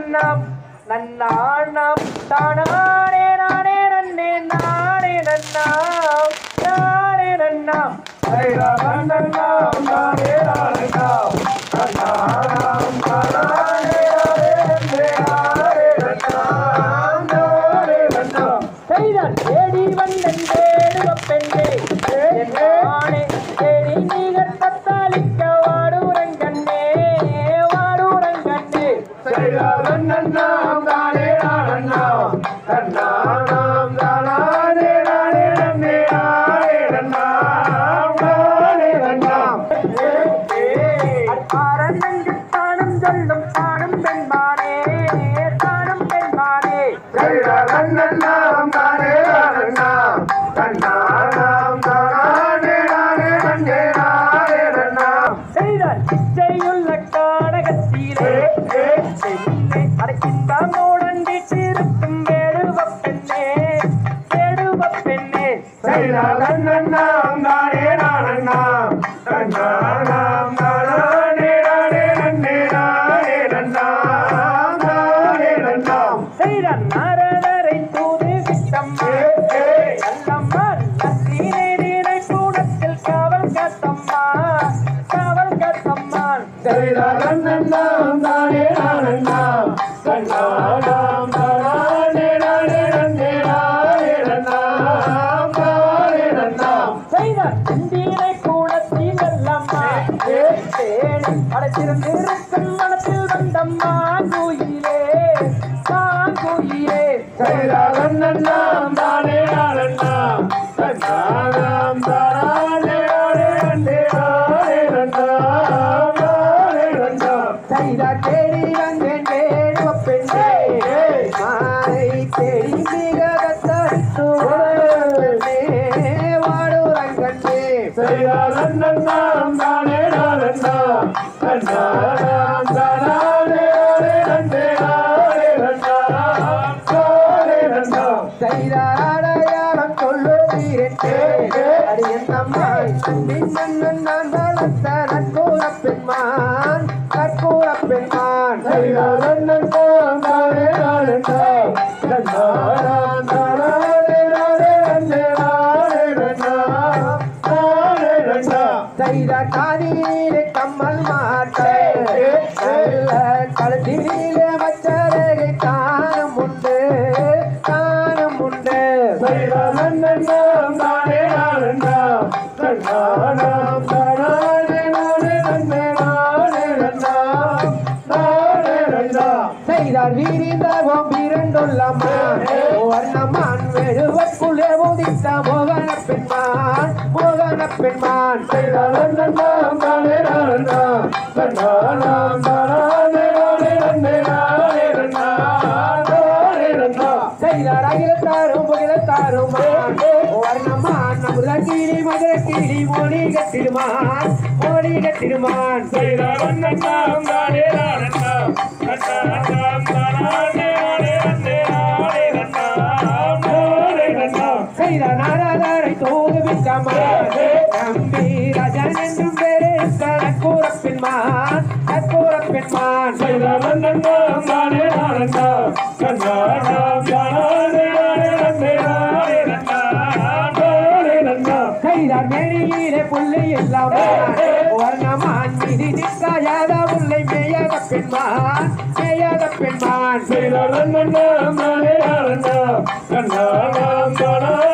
நன்னாம் நன்னாணாம் தானே நானே நன்னே நானே நன்னாம். நானே நன்னாம். நன்னாம். நானே செய்தான் தேடி வந்தேன் தேடுவ பெண்ணே. என் தேடி செய்தான் இச்சையுள்ள காடகத்திலே அடைக்கின்றான் ஓடண்டி சிறுக்கும் வேடுவ பெண்ணே வேடுவ பெண்ணே செய்தான் நாரதரை தூது விட்டம்மா. காத்தம்மான் செய்தான் இந்தியனை கூடத்தில் அல்லம்மா அடைத்திருந்திருக்கும் மனத்தில் வந்தம்மா தேடி வந்தேன் வேடுவ பெண்ணே மாலை தேடி மிக தத்தரித்து பெண்ணே வாடுறங்கண்ணே செய்தாடையாளம் அது என்னம்மா நான் வளர்த்த செய்த காதிலே கம்மல் மாட்டே. நல்ல கழுத்திலே மச்சரகை காணும் உண்டு காணும் உண்டு. செய்தார் வீரிந்தகம் வீரண்டுள்ளம்மா வர்ணமான் வெடுவற்குள்ளே உதித்த மோகன் மோகன பெண்மான் செய்தார் அகிலத்தாரும் புகிலத்தாரும் கற்பூர பெண்மான் கற்பூர பெண்மான். செய்தார் மேனியிலே புள்ளி இல்லாமல் வர்ணமான் மீதி நிற்காயாத முல்லை மேயாத பெண்மான் மேயாத பெண்மான். தாம் செய்ய நன்றி